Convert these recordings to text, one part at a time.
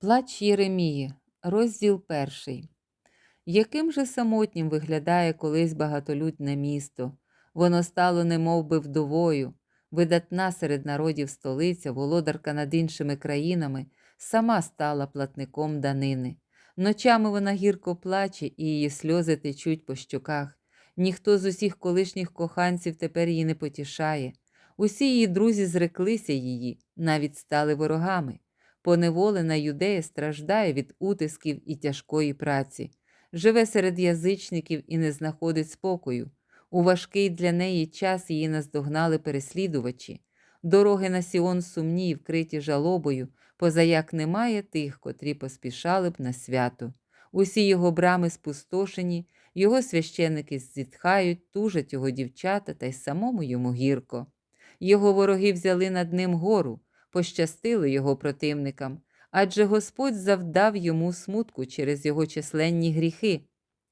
Плач Єремії, розділ перший. Яким же самотнім виглядає колись багатолюдне місто? Воно стало немов би вдовою, видатна серед народів столиця, володарка над іншими країнами, сама стала платником данини. Ночами вона гірко плаче, і її сльози течуть по щоках. Ніхто з усіх колишніх коханців тепер її не потішає. Усі її друзі зреклися її, навіть стали ворогами. Поневолена юдея страждає від утисків і тяжкої праці, живе серед язичників і не знаходить спокою. У важкий для неї час її наздогнали переслідувачі. Дороги на Сіон сумні й вкриті жалобою, позаяк немає тих, котрі поспішали б на свято. Усі його брами спустошені, його священики зітхають, тужать його дівчата, та й самому йому гірко. Його вороги взяли над ним гору пощастило його противникам, адже Господь завдав йому смутку через його численні гріхи.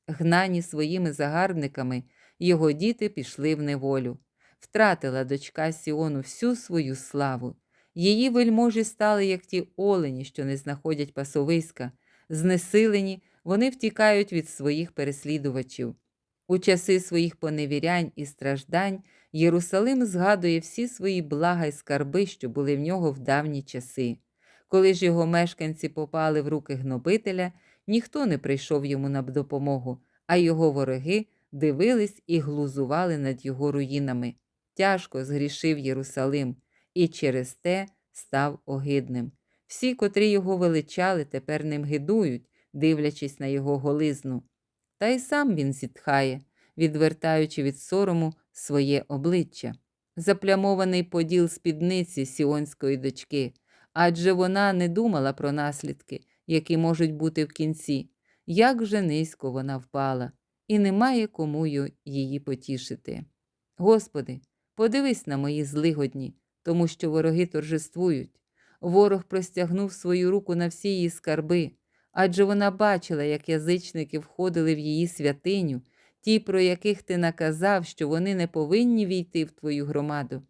Гнані своїми загарбниками, його діти пішли в неволю. Втратила дочка Сіону всю свою славу. Її вельможі стали, як ті олені, що не знаходять пасовиська. Знесилені, вони втікають від своїх переслідувачів. У часи своїх поневірянь і страждань Єрусалим згадує всі свої блага й скарби, що були в нього в давні часи. Коли ж його мешканці попали в руки гнобителя, ніхто не прийшов йому на допомогу, а його вороги дивились і глузували над його руїнами. Тяжко згрішив Єрусалим і через те став огидним. Всі, котрі його величали, тепер ним гидують, дивлячись на його голизну. Та й сам він зітхає, відвертаючи від сорому своє обличчя, заплямований поділ спідниці сіонської дочки, адже вона не думала про наслідки, які можуть бути в кінці, як же низько вона впала, і немає кому її потішити. Господи, подивись на мої злигодні, тому що вороги торжествують. Ворог простягнув свою руку на всі її скарби, адже вона бачила, як язичники входили в її святиню ті, про яких ти наказав, що вони не повинні війти в твою громаду.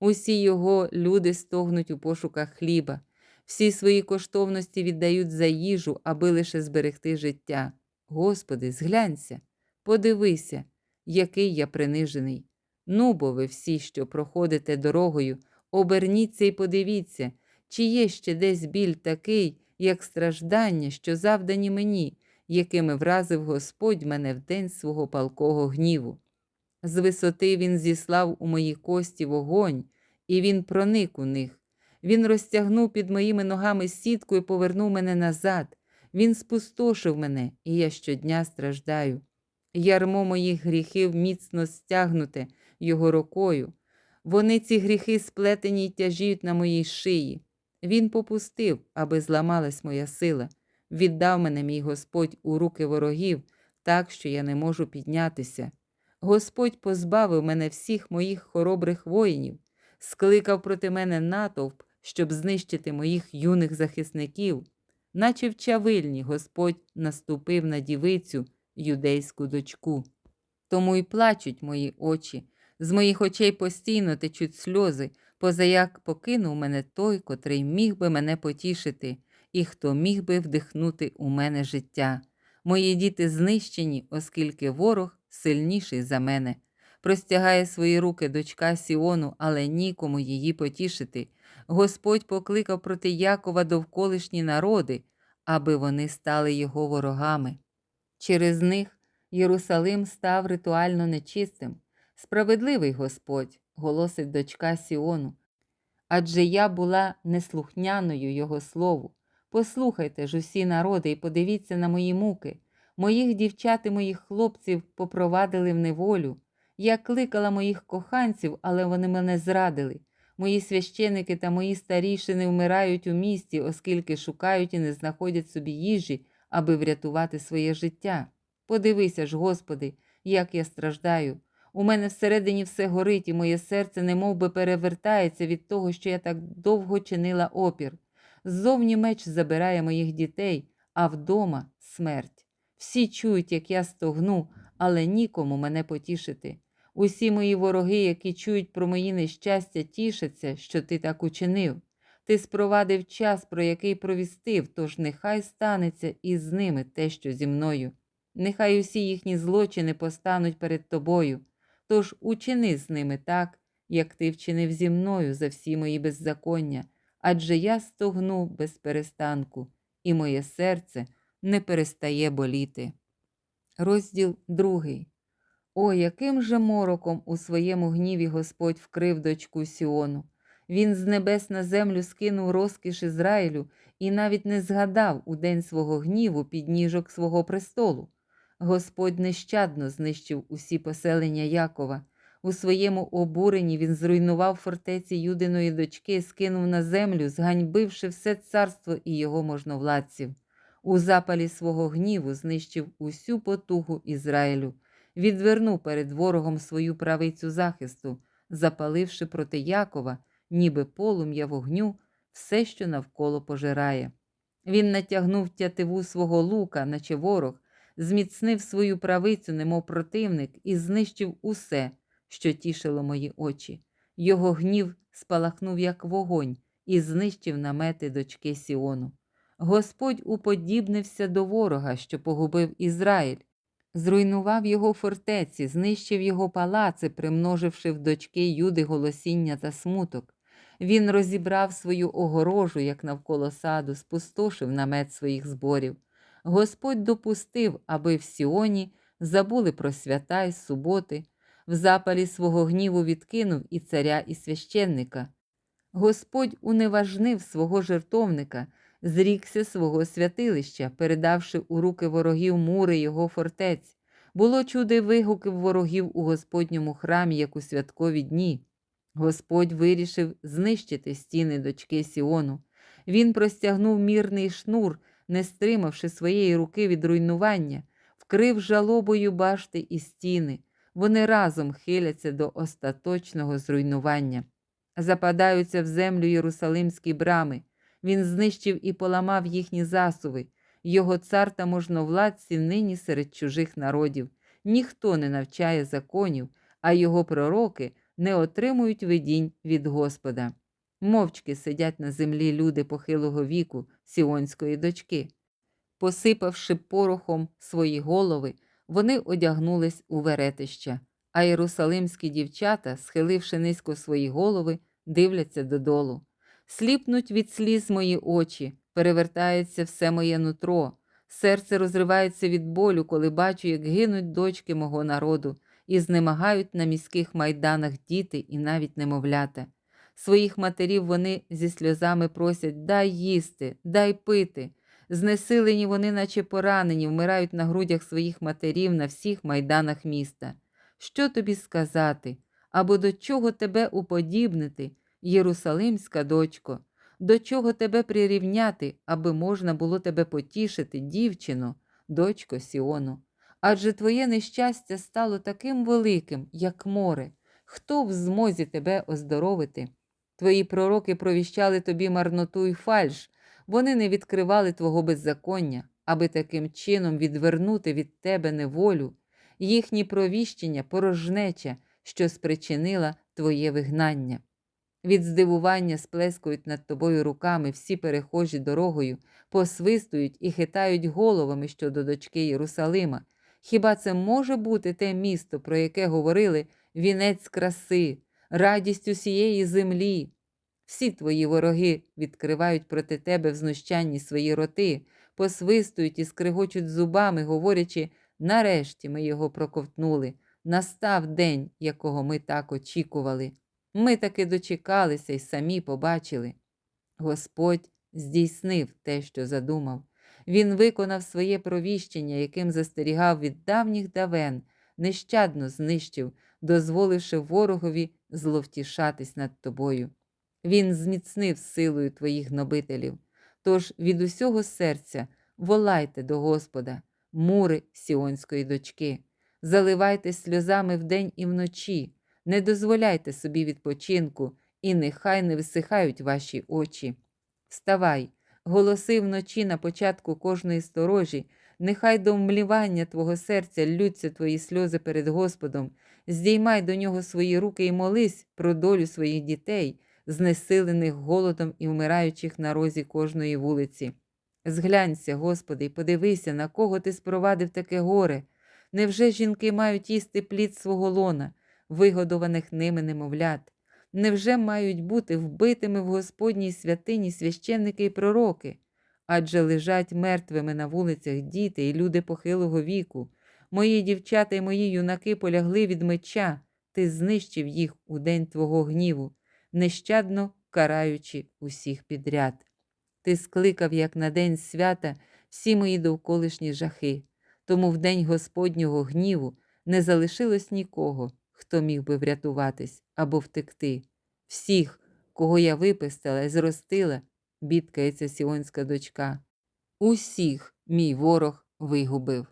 Усі його люди стогнуть у пошуках хліба, всі свої коштовності віддають за їжу, аби лише зберегти життя. Господи, зглянься, подивися, який я принижений. Ну, бо ви всі, що проходите дорогою, оберніться і подивіться, чи є ще десь біль такий, як страждання, що завдані мені, якими вразив Господь мене в день свого палкого гніву. З висоти він зіслав у мої кості вогонь, і він проник у них. Він розтягнув під моїми ногами сітку і повернув мене назад. Він спустошив мене, і я щодня страждаю. Ярмо моїх гріхів міцно стягнуте його рукою. Вони ці гріхи сплетені й тяжіють на моїй шиї. Він попустив, аби зламалась моя сила. Віддав мене мій Господь у руки ворогів, так що я не можу піднятися. Господь позбавив мене всіх моїх хоробрих воїнів, скликав проти мене натовп, щоб знищити моїх юних захисників, наче в чавильні Господь наступив на дівицю, юдейську дочку. Тому й плачуть мої очі, з моїх очей постійно течуть сльози, позаяк покинув мене той, котрий міг би мене потішити і хто міг би вдихнути у мене життя. Мої діти знищені, оскільки ворог сильніший за мене. Простягає свої руки дочка Сіону, але нікому її потішити. Господь покликав проти Якова довколишні народи, аби вони стали його ворогами. Через них Єрусалим став ритуально нечистим. Справедливий Господь, голосить дочка Сіону. Адже я була неслухняною Його слову. Послухайте ж усі народи і подивіться на мої муки. Моїх дівчат і моїх хлопців попровадили в неволю. Я кликала моїх коханців, але вони мене зрадили. Мої священики та мої старішини вмирають у місті, оскільки шукають і не знаходять собі їжі, аби врятувати своє життя. Подивися ж, Господи, як я страждаю. У мене всередині все горить, і моє серце немов би перевертається від того, що я так довго чинила опір. Ззовні меч забирає моїх дітей, а вдома смерть. Всі чують, як я стогну, але нікому мене потішити. Усі мої вороги, які чують про мої нещастя, тішаться, що ти так учинив. Ти спровадив час, про який провістив, тож нехай станеться і з ними те, що зі мною. Нехай усі їхні злочини постануть перед тобою, тож учини з ними так, як ти вчинив зі мною за всі мої беззаконня, адже я стогну без перестанку, і моє серце не перестає боліти. Розділ другий. О, яким же мороком у своєму гніві Господь вкрив дочку Сіону. Він з небес на землю скинув розкіш Ізраїлю і навіть не згадав у день свого гніву підніжок свого престолу. Господь нещадно знищив усі поселення Якова. У своєму обуренні він зруйнував фортеці Юдиної дочки, скинув на землю, зганьбивши все царство і його можновладців. У запалі свого гніву знищив усю потугу Ізраїлю, відвернув перед ворогом свою правицю захисту, запаливши проти Якова, ніби полум'я вогню, все, що навколо пожирає. Він натягнув тятиву свого лука, наче ворог, зміцнив свою правицю, немов противник, і знищив усе, що тішило мої очі. Його гнів спалахнув, як вогонь, і знищив намети дочки Сіону. Господь уподібнився до ворога, що погубив Ізраїль, зруйнував його фортеці, знищив його палаци, примноживши в дочки Юди голосіння та смуток. Він розібрав свою огорожу, як навколо саду, спустошив намет своїх зборів. Господь допустив, аби в Сіоні забули про свята й суботи, в запалі свого гніву відкинув і царя, і священника. Господь уневажнив свого жертовника, зрікся свого святилища, передавши у руки ворогів мури його фортець. Було чуди вигуків ворогів у Господньому храмі, як у святкові дні. Господь вирішив знищити стіни дочки Сіону. Він простягнув мірний шнур, не стримавши своєї руки від руйнування, вкрив жалобою башти і стіни. Вони разом хиляться до остаточного зруйнування. Западаються в землю Єрусалимські брами. Він знищив і поламав їхні засуви. Його цар та можновладці нині серед чужих народів. Ніхто не навчає законів, а його пророки не отримують видінь від Господа. Мовчки сидять на землі люди похилого віку сіонської дочки. Посипавши порохом свої голови, вони одягнулись у веретища, а єрусалимські дівчата, схиливши низько свої голови, дивляться додолу. Сліпнуть від сліз мої очі, перевертається все моє нутро, серце розривається від болю, коли бачу, як гинуть дочки мого народу і знемагають на міських майданах діти і навіть немовлята. Своїх матерів вони зі сльозами просять дай їсти, дай пити. Знесилені вони, наче поранені, вмирають на грудях своїх матерів на всіх майданах міста. Що тобі сказати? Або до чого тебе уподібнити, Єрусалимська дочко, до чого тебе прирівняти, аби можна було тебе потішити, дівчино, дочко Сіону? Адже твоє нещастя стало таким великим, як море. Хто в змозі тебе оздоровити? Твої пророки провіщали тобі марноту й фальш, вони не відкривали твого беззаконня, аби таким чином відвернути від тебе неволю, їхні провіщення порожнеча, що спричинила твоє вигнання. Від здивування сплескують над тобою руками всі перехожі дорогою, посвистують і хитають головами щодо дочки Єрусалима. Хіба це може бути те місто, про яке говорили вінець краси, радість усієї землі? Всі твої вороги відкривають проти тебе в знущанні свої роти, посвистують і скригочуть зубами, говорячи нарешті ми його проковтнули. Настав день, якого ми так очікували. Ми таки дочекалися і самі побачили. Господь здійснив те, що задумав. Він виконав своє провіщення, яким застерігав від давніх давен, нещадно знищив, дозволивши ворогові зловтішатись над тобою. Він зміцнив силою твоїх гнобителів. Тож від усього серця волайте до Господа, мури сіонської дочки, заливайте сльозами вдень і вночі, не дозволяйте собі відпочинку, і нехай не висихають ваші очі. Вставай, голоси вночі на початку кожної сторожі, нехай до вмлівання твого серця лються твої сльози перед Господом, здіймай до нього свої руки і молись про долю своїх дітей знесилених голодом і вмираючих на розі кожної вулиці. Зглянься, Господи, і подивися, на кого ти спровадив таке горе. Невже жінки мають їсти плід свого лона, вигодованих ними немовлят? Невже мають бути вбитими в Господній святині священники і пророки? Адже лежать мертвими на вулицях діти і люди похилого віку. Мої дівчата і мої юнаки полягли від меча, ти знищив їх у день твого гніву, нещадно караючи усіх підряд. Ти скликав, як на день свята, всі мої довколишні жахи, тому в день Господнього гніву не залишилось нікого, хто міг би врятуватись або втекти. Всіх, кого я випистила і зростила, бідкається сіонська дочка. Усіх мій ворог вигубив.